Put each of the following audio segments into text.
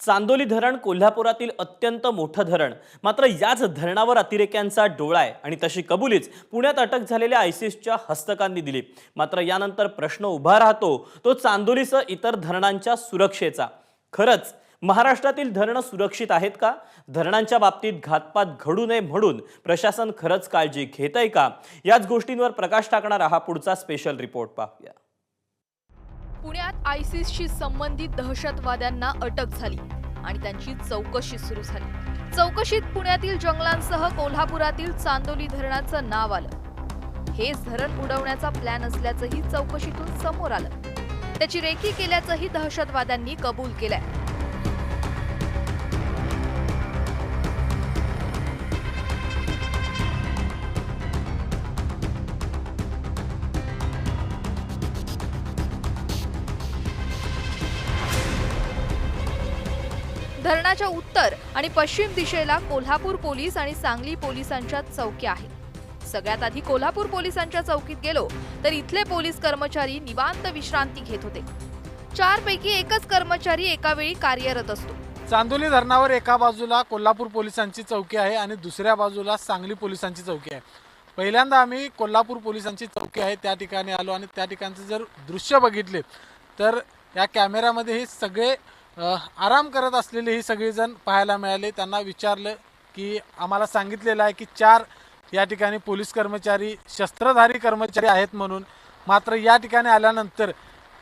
चांदोली धरण कोल्हापुरातील अत्यंत मोठं धरण. मात्र याच धरणावर अतिरेक्यांचा डोळा आहे आणि तशी कबुलीच पुण्यात अटक झालेल्या आयसिसच्या हस्तकांनी दिली. मात्र यानंतर प्रश्न उभा राहतो तो चांदोलीसह इतर धरणांच्या सुरक्षेचा. खरंच महाराष्ट्रातील धरणं सुरक्षित आहेत का? धरणांच्या बाबतीत घातपात घडू नये म्हणून प्रशासन खरंच काळजी घेत आहे का? याच गोष्टींवर प्रकाश टाकणारा हा पुढचा स्पेशल रिपोर्ट पाहूया. पुण्यात आयसिसशी संबंधित दहशतवाद्यांना अटक झाली आणि त्यांची चौकशी सुरू झाली. चौकशीत पुण्यातील जंगलांसह कोल्हापुरातील चांदोली धरणाचं नाव आलं. हेच धरण उडवण्याचा प्लॅन असल्याचंही चौकशीतून समोर आलं. त्याची रेखी केल्याचंही दहशतवाद्यांनी कबूल केलंय. धरणाच्या उत्तर आणि पश्चिम दिशेला कोल्हापूर पोलीस आणि सांगली पोलिसांच्या चौक्या आहेत सगळ्यात आधी कोल्हापूर पोलिसांच्या चौकीत गेलो तर इथले पोलीस कर्मचारी निवांत विश्रांती घेत होते. चार पैकी एकच कर्मचारी एका वेळी कार्यरत असतो. चांदोली धरणावर एका बाजूला कोल्हापूर पोलिसांची चौकी आहे आणि दुसऱ्या बाजूला सांगली पोलिसांची चौकी आहे. पहिल्यांदा आम्ही कोल्हापूर पोलिसांची चौकी आहे त्या ठिकाणी आलो आणि त्या ठिकाणचं जर दृश्य बघितले तर या कॅमेऱ्यामध्ये हे सगळे आराम करत असलेले ही सगळेजण पाहायला मिळाले. त्यांना विचारलं की आम्हाला सांगितलेलं आहे की चार या ठिकाणी पोलीस कर्मचारी शस्त्रधारी कर्मचारी आहेत म्हणून. मात्र या ठिकाणी आल्यानंतर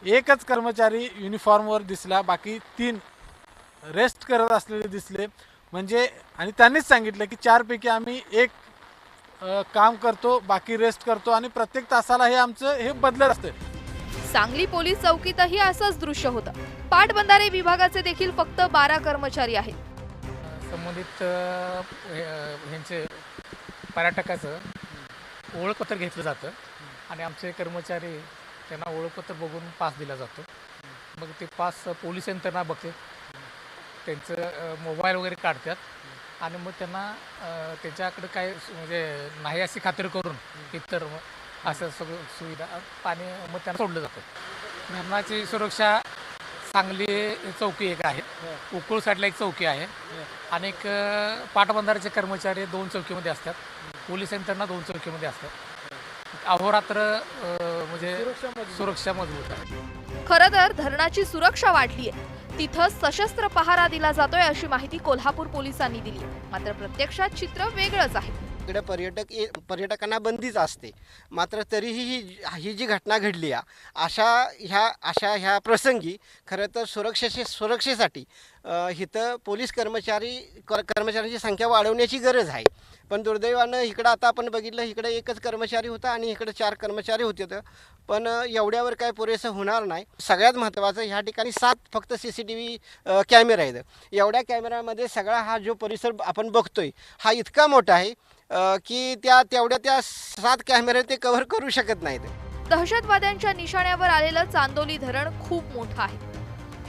एकच कर्मचारी युनिफॉर्मवर दिसला बाकी तीन रेस्ट करत असलेले दिसले. म्हणजे आणि त्यांनीच सांगितलं की चारपैकी आम्ही एक काम करतो बाकी रेस्ट करतो आणि प्रत्येक तासाला हे आमचं हे बदलत असतं. सांगली पोलीस चौकीतही असंच दृश्य होतं. पाटबंधारे विभागाचे देखील फक्त बारा कर्मचारी आहेत. संबंधित अ, हे- ह्यांचे पर्यटकाचं ओळखपत्र घेतलं जातं आणि आमचे कर्मचारी त्यांना ओळखपत्र बघून पास दिला जातो. मग ते पास पोलीस यंत्रणा बघते. त्यांचं अ, मोबाईल वगैरे काढतात आणि मग त्यांना अ, काय म्हणजे नाही अशी खात्री करून इतर मग असं सगळं सुविधा पाणी मग त्यांना सोडलं जातं. धरणाची सुरक्षा सांगली चौकी एक आहे. उकळू साईडला एक चौकी आहे. आणि एक अ, पाटबंधाऱ्याचे कर्मचारी दोन चौकीमध्ये असतात. पोलीस यंत्रणा दोन चौकीमध्ये असतात. अहोरात्र म्हणजे सुरक्षा मजबूत. आहे. खरं तर धरणाची सुरक्षा वाढली आहे तिथं सशस्त्र पहारा दिला जातोय अशी माहिती कोल्हापूर पोलिसांनी दिली. मात्र प्रत्यक्षात चित्र वेगळंच आहे. इकडे पर्यटक ये पर्यटकांना बंदीच असते. मात्र तरीही ही ही जी घटना घडली आहे अशा ह्या अशा ह्या प्रसंगी खरं तर सुरक्षेचे सुरक्षेसाठी इथं पोलीस कर्मचारी कर कर्मचाऱ्यांची संख्या वाढवण्याची गरज आहे. पण दुर्दैवानं इकडं आता आपण बघितलं इकडे एकच कर्मचारी होता आणि इकडे चार कर्मचारी होते तर पण एवढ्यावर काय पुरेसं होणार नाही. सगळ्यात महत्त्वाचं ह्या ठिकाणी सात फक्त C C T V camera आहेत. एवढ्या कॅमेऱ्यामध्ये सगळा हा जो परिसर आपण बघतोय हा इतका मोठा आहे की त्या तेवढ्या त्या सात कॅमेरे ते कव्हर करू शकत नाहीत. दहशतवाद्यांच्या निशाण्यावर आलेलं चांदोली धरण खूप मोठं आहे.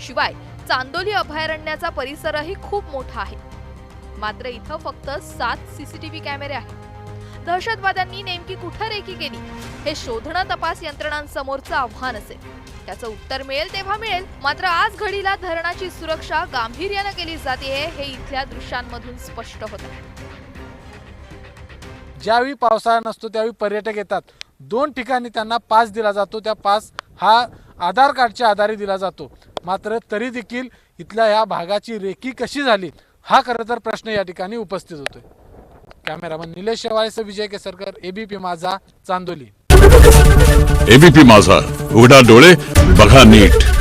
शिवाय चांदोली अभयारण्याचा परिसरही खूप मोठा आहे. मात्र इथं फक्त सात सीसीटीव्ही कॅमेरे आहेत. दहशतवाद्यांनी नेमकी कुठं रेकी केली हे शोधणं तपास यंत्रणांसमोरचं आव्हान असेल. त्याचं उत्तर मिळेल तेव्हा मिळेल मात्र आज घडीला धरणाची सुरक्षा गांभीर्यानं केली जाते हे इथल्या दृश्यांमधून स्पष्ट होत. आहे ज्यावेळी पावसाळा नसतो त्यावेळी पर्यटक येतात. दोन ठिकाणी त्यांना पास दिला जातो. त्या पास हा आधार कार्डच्या आधारे दिला जातो. मात्र तरी देखील इथल्या ह्या भागाची रेकी कशी झाली हा खरं तर प्रश्न या ठिकाणी उपस्थित होतोय. कॅमेरामन निलेश शेवाळेसह विजय केसरकर एबीपी माझा चांदोली. एबीपी माझा उघडा डोळे बघा नीट.